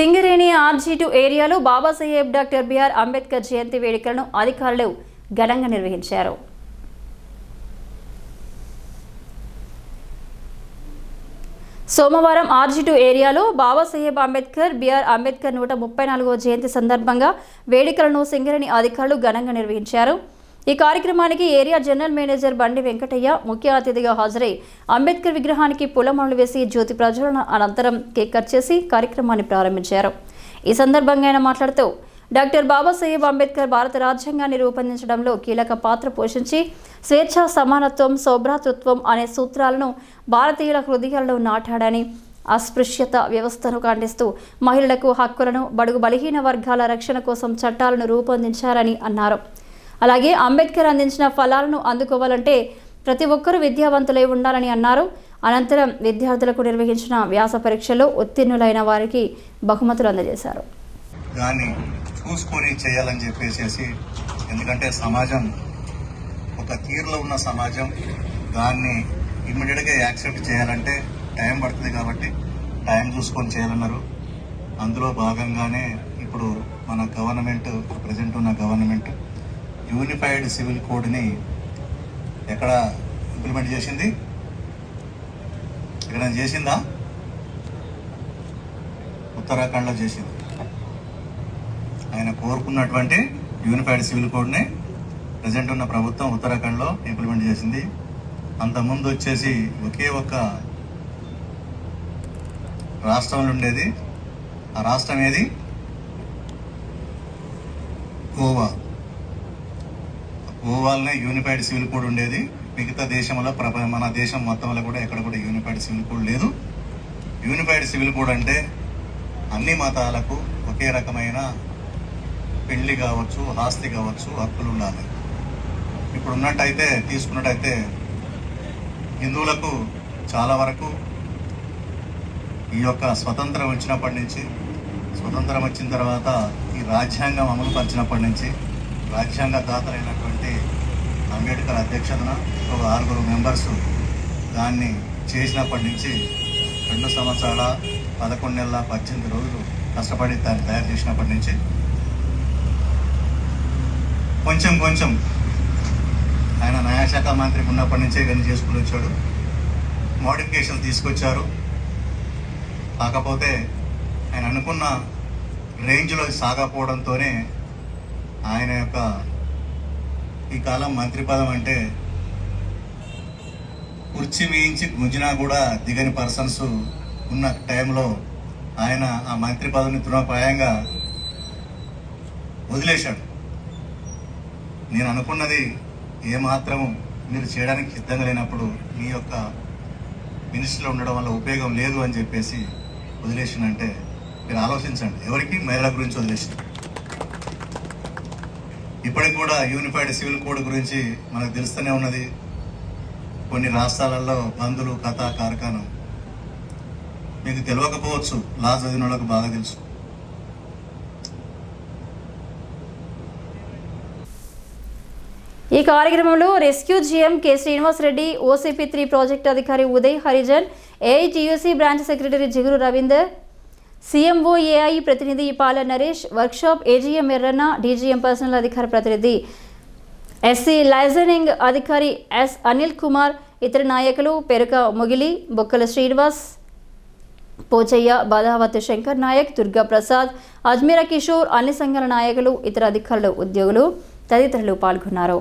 Singareni RG two ఏరియాలో Babasaheb doctor BR Ambedkar జయంతి వేడుకలను అధికారులు ఘనంగా నిర్వహించారు. సోమవారం ఆర్జీ టూ ఏరియాలో బాబాసాహెబ్ అంబేద్కర్ బిఆర్ అంబేద్కర్ నూట ముప్పై నాలుగవ జయంతి సందర్భంగా వేడుకలను సింగరేణి అధికారులు ఘనంగా నిర్వహించారు. ఈ కార్యక్రమానికి ఏరియా జనరల్ మేనేజర్ బండి వెంకటయ్య ముఖ్య అతిథిగా హాజరై అంబేద్కర్ విగ్రహానికి పూలమాలలు వేసి జ్యోతి ప్రజ్వలన అనంతరం కేక్ కట్ చేసి కార్యక్రమాన్ని ప్రారంభించారు. ఈ సందర్భంగా ఆయన మాట్లాడుతూ డాక్టర్ బాబాసాహెబ్ అంబేద్కర్ భారత రాజ్యాంగాన్ని రూపొందించడంలో కీలక పాత్ర పోషించి స్వేచ్ఛ సమానత్వం సౌభ్రాతృత్వం అనే సూత్రాలను భారతీయుల హృదయాల్లో నాటాడని అస్పృశ్యత వ్యవస్థను ఖండిస్తూ మహిళలకు హక్కులను బడుగు బలహీన వర్గాల రక్షణ కోసం చట్టాలను రూపొందించారని అన్నారు. అలాగే అంబేద్కర్ అందించిన ఫలాలను అందుకోవాలంటే ప్రతి ఒక్కరూ విద్యావంతులై ఉండాలని అన్నారు. అనంతరం విద్యార్థులకు నిర్వహించిన వ్యాస పరీక్షలో ఉత్తీర్ణులైన వారికి బహుమతులు అందజేశారు. దాన్ని చూసుకొని చేయాలని చెప్పేసి ఎందుకంటే సమాజం ఒక తీరులో ఉన్న సమాజం దాన్ని ఇమ్మీడియట్గా యాక్సెప్ట్ చేయాలంటే టైం పడుతుంది కాబట్టి టైం చూసుకొని చేయాలన్నారు. అందులో భాగంగానే ఇప్పుడు మన గవర్నమెంట్ ప్రజెంట్ ఉన్న గవర్నమెంట్ యూనిఫైడ్ సివిల్ కోడ్ని ఎక్కడ ఇంప్లిమెంట్ చేసింది? ఇక్కడ చేసిందా? ఉత్తరాఖండ్లో చేసింది. ఆయన కోరుకున్నటువంటి యూనిఫైడ్ సివిల్ కోడ్ని ప్రజెంట్ ఉన్న ప్రభుత్వం ఉత్తరాఖండ్లో ఇంప్లిమెంట్ చేసింది. అంతకుముందు వచ్చేసి ఒకే ఒక్క రాష్ట్రంలో ఉండేది. ఆ రాష్ట్రం ఏది? గోవా. గోవాలనే యూనిఫైడ్ సివిల్ కోడ్ ఉండేది. మిగతా దేశంలో ప్రప మన దేశం మొత్తంలో కూడా ఎక్కడ కూడా యూనిఫైడ్ సివిల్ కోడ్ లేదు. యూనిఫైడ్ సివిల్ కోడ్ అంటే అన్ని మతాలకు ఒకే రకమైన పెళ్ళి కావచ్చు ఆస్తి కావచ్చు హక్కులు ఉండాలి. ఇప్పుడు ఉన్నట్టయితే తీసుకున్నట్టయితే హిందువులకు చాలా వరకు ఈ యొక్క స్వతంత్రం వచ్చినప్పటి నుంచి స్వతంత్రం వచ్చిన తర్వాత ఈ రాజ్యాంగం అమలు పరిచినప్పటి నుంచి రాజ్యాంగ దాతలైనటువంటి అంబేద్కర్ అధ్యక్షతన ఒక ఆరుగురు మెంబర్స్ దాన్ని చేసినప్పటి నుంచి రెండు సంవత్సరాల పదకొండు నెలల పద్దెనిమిది రోజులు కష్టపడి దాన్ని తయారు చేసినప్పటి నుంచి కొంచెం కొంచెం ఆయన న్యాయశాఖ మంత్రి ఉన్నప్పటి నుంచే ఇవన్నీ చేసుకుని వచ్చాడు. మోడిఫికేషన్ తీసుకొచ్చారు. కాకపోతే ఆయన అనుకున్న రేంజ్లో సాగపోవడంతోనే ఆయన యొక్క ఈ కాలం మంత్రి పదం అంటే కుర్చీ వేయించి గుంజినా కూడా దిగని పర్సన్స్ ఉన్న టైంలో ఆయన ఆ మంత్రి పదవిని తృణప్రాయంగా వదిలేశాడు. నేను అనుకున్నది ఏమాత్రము మీరు చేయడానికి సిద్ధంగా లేనప్పుడు మీ యొక్క మినిస్టర్లో ఉండడం వల్ల ఉపయోగం లేదు అని చెప్పేసి వదిలేసిందంటే మీరు ఆలోచించండి. ఎవరికి మహిళల గురించి వదిలేసింది? ఇప్పటికి కూడా యూనిఫైడ్ సివిల్ కోడ్ గురించి మనకు తెలుస్తూనే ఉన్నది. కొన్ని రాష్ట్రాలలో బంధులు కథ కార్ఖానం. మీకు తెలియకపోవచ్చు లా చదివిన వాళ్ళకు బాగా తెలుసు. ఈ కార్యక్రమంలో rescue GM K Srinivas Reddy OCP three project అధికారి Uday Harijan AITUC branch secretary Jiguru Ravinder CMO AI ప్రతినిధి Pala Naresh workshop AGM Erranna DGM personnel అధికార ప్రతినిధి ఎస్సీ లైజనింగ్ అధికారి ఎస్ అనిల్ కుమార్ ఇతర నాయకులు పెరుక ముగిలి బొక్కల శ్రీనివాస్ పోచయ్య బాధావతి శంకర్ నాయక్ దుర్గా ప్రసాద్ అజ్మీరా కిషోర్ అన్ని సంఘాల నాయకులు ఇతర అధికారులు ఉద్యోగులు తదితరులు పాల్గొన్నారు.